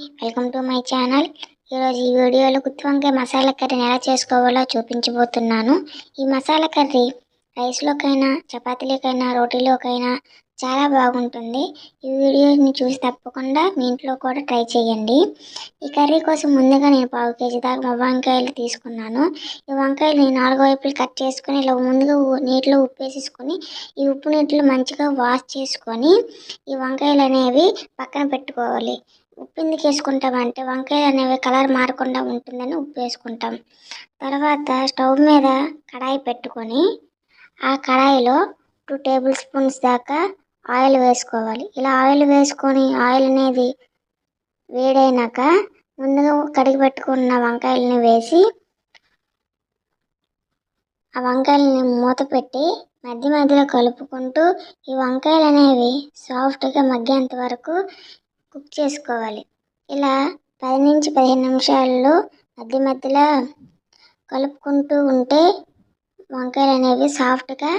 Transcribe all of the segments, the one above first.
Welcome to my channel ఈరోజు ఈ వీడియోలో గుత్తి వంకాయ మసాలా కర్రీని ఎలా చేసుకోవాలో చూపించబోతున్నాను. ఈ మసాలా కర్రీ రైస్లోకైనా చపాతీలకైనా రోటీలోకైనా చాలా బాగుంటుంది. ఈ వీడియోని చూసి తప్పకుండా మీ ఇంట్లో కూడా ట్రై చేయండి. ఈ కర్రీ కోసం ముందుగా నేను పావు కేజీ దాకా వంకాయలు తీసుకున్నాను. ఈ వంకాయలు నాలుగు వైపులు కట్ చేసుకొని ఇలా ముందుగా నీటిలో ఉప్పు వేసేసుకొని ఈ ఉప్పు నీటిలో మంచిగా వాష్ చేసుకొని ఈ వంకాయలు అనేవి పక్కన పెట్టుకోవాలి. ఉప్పు ఎందుకు వేసుకుంటామంటే వంకాయలు అనేవి కలర్ మారకుండా ఉంటుందని ఉప్పు వేసుకుంటాం తర్వాత స్టవ్ మీద కడాయి పెట్టుకొని ఆ కడాయిలో టూ టేబుల్ స్పూన్స్ దాకా ఆయిల్ వేసుకోవాలి. ఇలా ఆయిల్ వేసుకొని ఆయిల్ అనేది వేడైనాక ముందుగా కడిగి పెట్టుకున్న వంకాయలని వేసి ఆ వంకాయలని మూత పెట్టి మధ్య మధ్యలో కలుపుకుంటూ ఈ వంకాయలు అనేవి సాఫ్ట్గా మగ్గేంత వరకు కుక్ చేసుకోవాలి. ఇలా పది నుంచి పదిహేను నిమిషాల్లో మధ్య మధ్యలో కలుపుకుంటూ ఉంటే వంకాయలు అనేవి సాఫ్ట్గా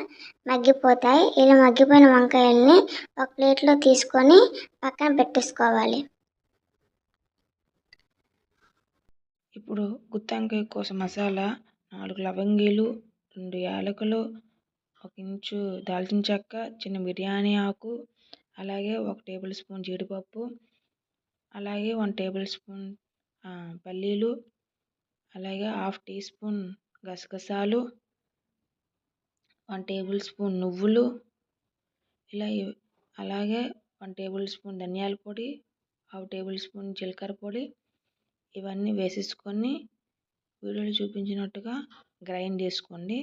మగ్గిపోతాయి. ఇలా మగ్గిపోయిన వంకాయల్ని ఒక ప్లేట్లో తీసుకొని పక్కన పెట్టేసుకోవాలి. ఇప్పుడు గుత్తంకాయ కోసం మసాలా నాలుగు లవంగీలు రెండు యాలకులు ఒక ఇంచు దాల్చిన చెక్క చిన్న బిర్యానీ ఆకు అలాగే ఒక టేబుల్ స్పూన్ జీడిపప్పు అలాగే వన్ టేబుల్ స్పూన్ పల్లీలు అలాగే హాఫ్ టీ స్పూన్ గసగసాలు వన్ టేబుల్ స్పూన్ నువ్వులు ఇలా అలాగే వన్ టేబుల్ స్పూన్ ధనియాల పొడి హాఫ్ టేబుల్ స్పూన్ జీలకర్ర పొడి ఇవన్నీ వేసేసుకొని వీడియోలో చూపించినట్టుగా గ్రైండ్ చేసుకోండి.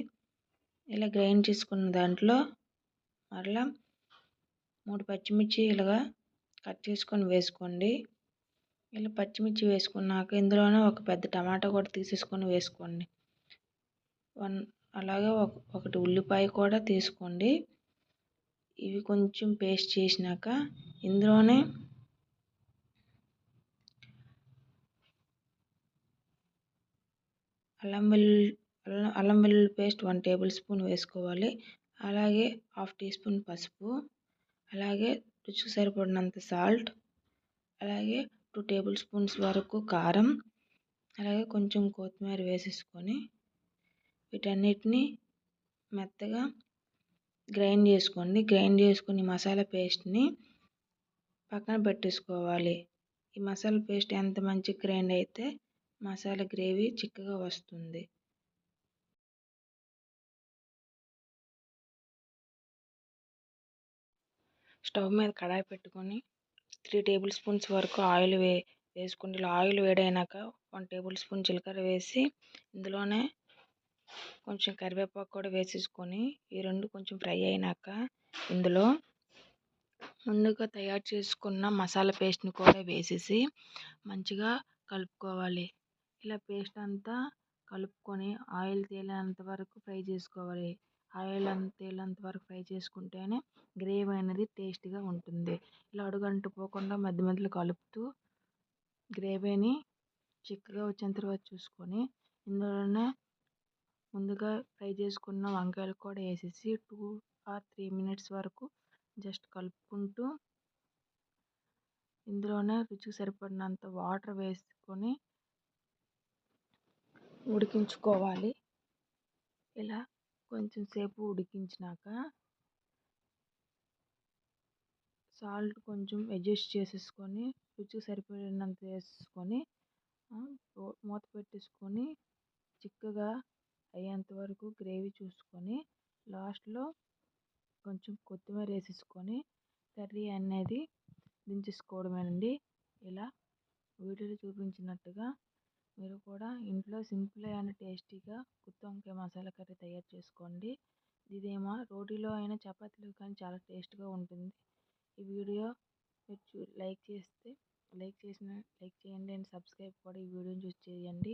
ఇలా గ్రైండ్ చేసుకున్న దాంట్లో మరలా మూడు పచ్చిమిర్చి ఇలాగా కట్ చేసుకొని వేసుకోండి. ఇలా పచ్చిమిర్చి వేసుకున్నాక ఇందులోనే ఒక పెద్ద టమాటా కూడా తీసేసుకొని వేసుకోండి. వన్ అలాగే ఒక ఒకటి ఉల్లిపాయ కూడా తీసుకోండి. ఇవి కొంచెం పేస్ట్ చేసినాక ఇందులోనే అల్లం వెల్లుల్లి అల్లం అల్లం వెల్లుల్లి పేస్ట్ వన్ టేబుల్ స్పూన్ వేసుకోవాలి. అలాగే హాఫ్ టీ స్పూన్ పసుపు. అలాగే రుచికి సరిపడినంత సాల్ట్ అలాగే టూ టేబుల్ స్పూన్స్ వరకు కారం అలాగే కొంచెం కొత్తిమీర వేసేసుకొని వీటన్నిటిని మెత్తగా గ్రైండ్ చేసుకోండి. గ్రైండ్ చేసుకుని మసాలా పేస్ట్ని పక్కన పెట్టేసుకోవాలి. ఈ మసాలా పేస్ట్ ఎంత మంచిగా గ్రైండ్ అయితే మసాలా గ్రేవీ చిక్కగా వస్తుంది. స్టవ్ మీద కడాయి పెట్టుకొని త్రీ టేబుల్ స్పూన్స్ వరకు ఆయిల్ వే వేసుకుని ఇలా ఆయిల్ వేడైనాక వన్ టేబుల్ స్పూన్ జీలకర్ర వేసి ఇందులోనే కొంచెం కరివేపాకు కూడా వేసేసుకొని ఈ రెండు కొంచెం ఫ్రై అయినాక ఇందులో ముందుగా తయారు చేసుకున్న మసాలా పేస్ట్ని కూడా వేసేసి మంచిగా కలుపుకోవాలి. ఇలా పేస్ట్ అంతా కలుపుకొని ఆయిల్ తేలేంత వరకు ఫ్రై చేసుకోవాలి. ఆయిల్ అంత తేలేంత వరకు ఫ్రై చేసుకుంటేనే గ్రేవీ అనేది టేస్టీగా ఉంటుంది. ఇలా అడుగంటుపోకుండా మధ్య మధ్యలో కలుపుతూ గ్రేవీని చిక్కగా వచ్చేంత వరకు చూసుకొని ఇందులోనే ముందుగా ఫ్రై చేసుకున్న వంకాయలు కూడా వేసేసి టూ ఆర్ త్రీ మినిట్స్ వరకు జస్ట్ కలుపుకుంటూ ఇందులోనే రుచికి సరిపడినంత వాటర్ వేసుకొని ఉడికించుకోవాలి. ఇలా కొంచెం సేపు ఉడికించినాక సాల్ట్ కొంచెం అడ్జస్ట్ చేసేసుకొని రుచికి సరిపడినంత వేసుకొని మూత పెట్టేసుకొని చిక్కగా అయ్యేంత వరకు గ్రేవీ చూసుకొని లాస్ట్లో కొంచెం కొత్తిమీర వేసేసుకొని కర్రీ అనేది దించేసుకోవడమేనండి. ఇలా వీడియోలో చూపించినట్టుగా మీరు కూడా ఇంట్లో సింపుల్ అండ్ టేస్టీగా గుత్తి వంకాయ మసాలా కర్రీ తయారు చేసుకోండి. ఇదేమో రోటీలో అయినా చపాతీలో కానీ చాలా టేస్ట్గా ఉంటుంది. ఈ వీడియో మీరు లైక్ చేస్తే లైక్ చేసిన లైక్ చేయండి అండ్ సబ్స్క్రైబ్ కూడా ఈ వీడియోని చూసి చేయండి.